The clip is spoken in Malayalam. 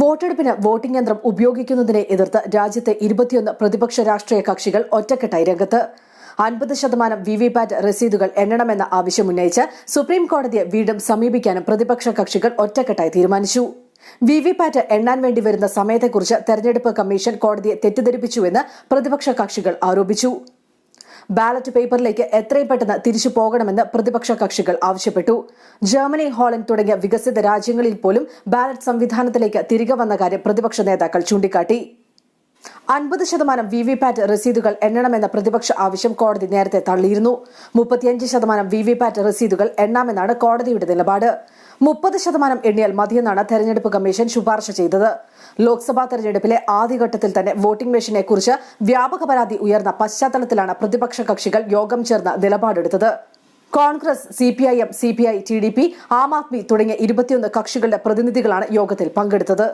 വോട്ടെടുപ്പിന് വോട്ടിംഗ് യന്ത്രം ഉപയോഗിക്കുന്നതിനെ എതിർത്ത് രാജ്യത്തെ ഇരുപത്തിയൊന്ന് പ്രതിപക്ഷ രാഷ്ട്രീയ കക്ഷികൾ ഒറ്റക്കെട്ടായി രംഗത്ത്. അൻപത് ശതമാനം വിവിപാറ്റ് രസീതുകൾ എണ്ണണമെന്ന ആവശ്യമുന്നയിച്ച് സുപ്രീം കോടതിയെ വീണ്ടും സമീപിക്കാനും പ്രതിപക്ഷ കക്ഷികൾ ഒറ്റക്കെട്ടായി തീരുമാനിച്ചു. വിവിപാറ്റ് എണ്ണാൻ വേണ്ടി വരുന്ന സമയത്തെക്കുറിച്ച് തെരഞ്ഞെടുപ്പ് കമ്മീഷൻ കോടതിയെ തെറ്റിദ്ധരിപ്പിച്ചുവെന്ന് പ്രതിപക്ഷ കക്ഷികൾ ആരോപിച്ചു. ബാലറ്റ് പേപ്പറിലേക്ക് എത്രയും പെട്ടെന്ന് തിരിച്ചു പോകണമെന്ന് പ്രതിപക്ഷ കക്ഷികൾ ആവശ്യപ്പെട്ടു. ജർമ്മനി ഹോളണ്ട് തുടങ്ങിയ വികസിത രാജ്യങ്ങളിൽ പോലും ബാലറ്റ് സംവിധാനത്തിലേക്ക് തിരികെ വന്ന കാര്യം പ്രതിപക്ഷ നേതാക്കൾ ചൂണ്ടിക്കാട്ടി. അൻപത് ശതമാനം വി വി പാറ്റ് രസീതുകൾ എണ്ണണമെന്ന പ്രതിപക്ഷ ആവശ്യം കോടതി നേരത്തെ തള്ളിയിരുന്നു. മുപ്പത്തിയഞ്ച് ശതമാനം വി വി പാറ്റ് രസീതുകൾ എണ്ണാമെന്നാണ് കോടതിയുടെ നിലപാട്. മുപ്പത് ശതമാനം എണ്ണിയാൽ മതിയെന്നാണ് തെരഞ്ഞെടുപ്പ് കമ്മീഷൻ ശുപാർശ ചെയ്തത്. ലോക്സഭാ തെരഞ്ഞെടുപ്പിലെ ആദ്യഘട്ടത്തിൽ തന്നെ വോട്ടിംഗ് മെഷീനെ കുറിച്ച് വ്യാപക പരാതി ഉയർന്ന പശ്ചാത്തലത്തിലാണ് പ്രതിപക്ഷ കക്ഷികൾ യോഗം ചേർന്ന് നിലപാടെടുത്തത്. Congress C P I M C P I T D P Aam Aadmi തുടങ്ങിയ ഇരുപത്തിയൊന്ന് കക്ഷികളുടെ പ്രതിനിധികളാണ് യോഗത്തിൽ പങ്കെടുത്തത്.